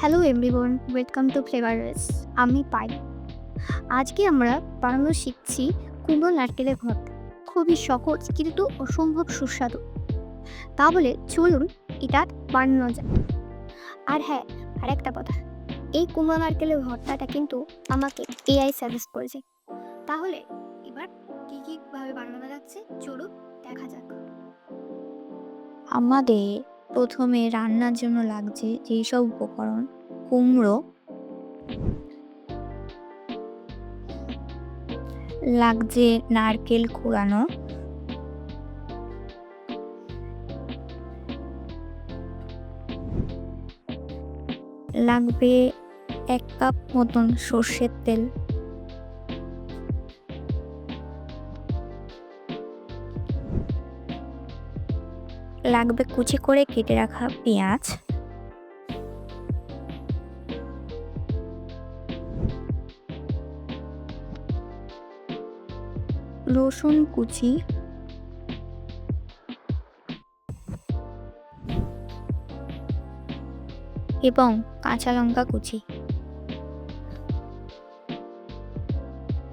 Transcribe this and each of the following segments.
Hello everyone welcome to flavours আমি পাই। আজকে আমরা বানানো শিখছি কুমড়ো নারকেলের ভর্তা। খুবই সহজ কিন্তু অসম্ভব সুস্বাদু। তাহলে চলুন এটা বানানো যায় আর হ্যাঁ আর একটা কথা। এই কুমড়ো নারকেলের ভর্তাটা কিন্তু আমাকে এআই সাজেস্ট করেছে। তাহলে এবার কী কীভাবে বানানো যাচ্ছে চলুন দেখা যাক। আমাদের প্রথমে রান্নার জন্য লাগছে যেই সব উপকরণ? কুমড়ো। লাগছে নারকেল কুড়ানো। লাগবে এক কাপ মতন সর্ষের তেল। লাগবে কুচি করে কেটে রাখা পেঁয়াজ। রসুন কুচি। এবং কাঁচা লঙ্কা কুচি।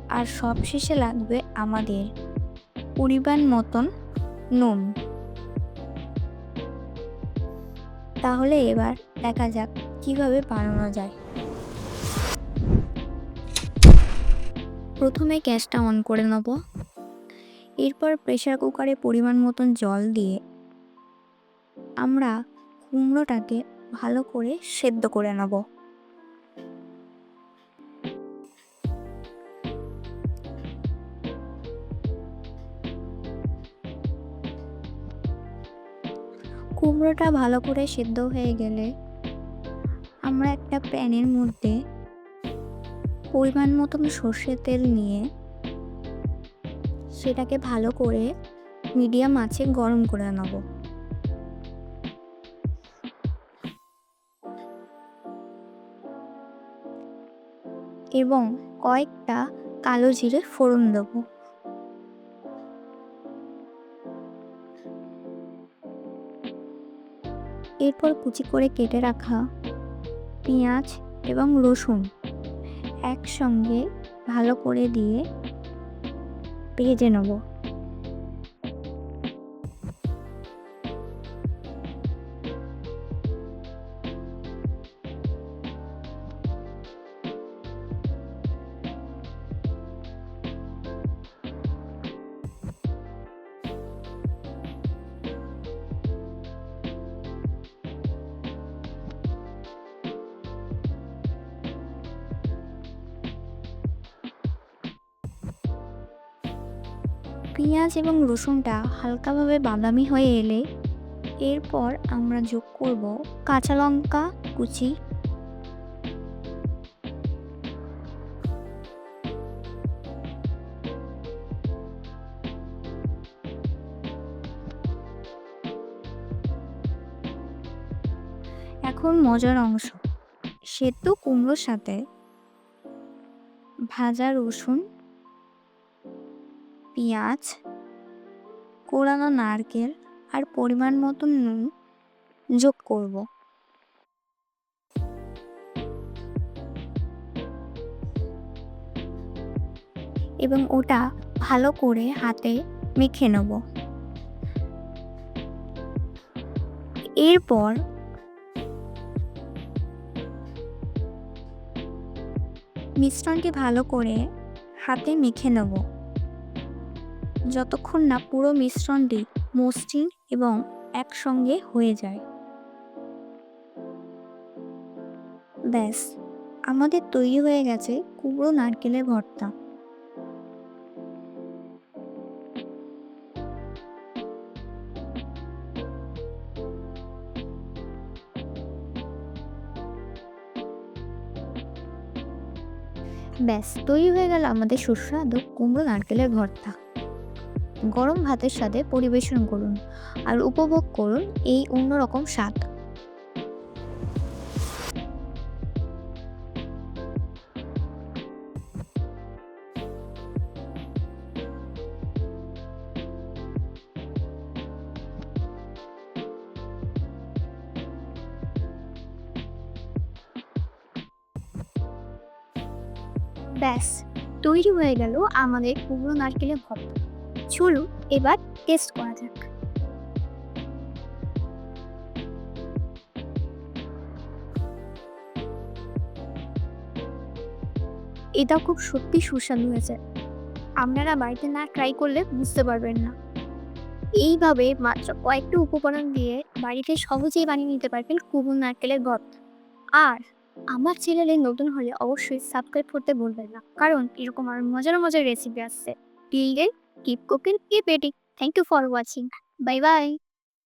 আর সবশেষে লাগবে আমাদের পরিমাণ মতন নুন। তাহলে এবার দেখা যাক কীভাবে বানানো যায়। প্রথমে গ্যাসটা অন করে নেব। এরপর প্রেশার কুকারে পরিমাণ মতন জল দিয়ে আমরা কুমড়োটাকে ভালো করে সেদ্ধ করে নেব। কুমড়োটা ভালো করে সেদ্ধ হয়ে গেলে আমরা একটা প্যানের মধ্যে পরিমাণ মতন সর্ষের তেল নিয়ে সেটাকে ভালো করে মিডিয়াম আছে গরম করে নেব। এবং কয়েকটা কালো জিরে ফোড়ন দেবো। এরপর কুচি করে কেটে রাখা পেঁয়াজ এবং রসুন একসঙ্গে ভালো করে দিয়ে ভেজে নেব। পেঁয়াজ এবং রসুনটা হালকাভাবে বাদামি হয়ে এলে এরপর আমরা যোগ করব কাঁচা লঙ্কা কুচি। এখন মজার অংশ, সেদ্ধ কুমড়োর সাথে ভাজা রসুন পেঁয়াজ কোড়ানো নারকেল আর পরিমাণ মতন নুন যোগ করব। এবং ওটা ভালো করে হাতে মেখে নেব। এরপর মিশ্রণটি ভালো করে হাতে মেখে নেব। যতক্ষণ না পুরো মিশ্রণটি মসৃণ এবং একসঙ্গে হয়ে যায়। ব্যাস, আমাদের তৈরি হয়ে গেছে কুমড়ো নারকেলের ভর্তা। ব্যাস, তৈরি হয়ে গেল আমাদের সুস্বাদু কুমড়ো নারকেলের ভর্তা। গরম ভাতের সাথে পরিবেশন করুন আর উপভোগ করুন এই অন্যরকম স্বাদ। ব্যাস, তৈরি হয়ে গেল আমাদের কুমড়ো নারকেলের ভর্তা। চলো এবার টেস্ট করা যাক। এটা খুব সত্যি সুস্বাদু হয়েছে। আপনারা বাড়িতে না ট্রাই করলে বুঝতে পারবেন না। এইভাবে মাত্র কয়েকটা উপকরণ দিয়ে বাড়িতে সহজেই বানিয়ে নিতে পারবেন কুমড়ো নারকেলের ভর্তা আর আমার চ্যানেলে নতুন হলে অবশ্যই সাবস্ক্রাইব করতে ভুলবেন না। কারণ এরকম আর মজার মজার রেসিপি আসছে। Till Keep cooking, keep eating. Thank you for watching. Bye bye.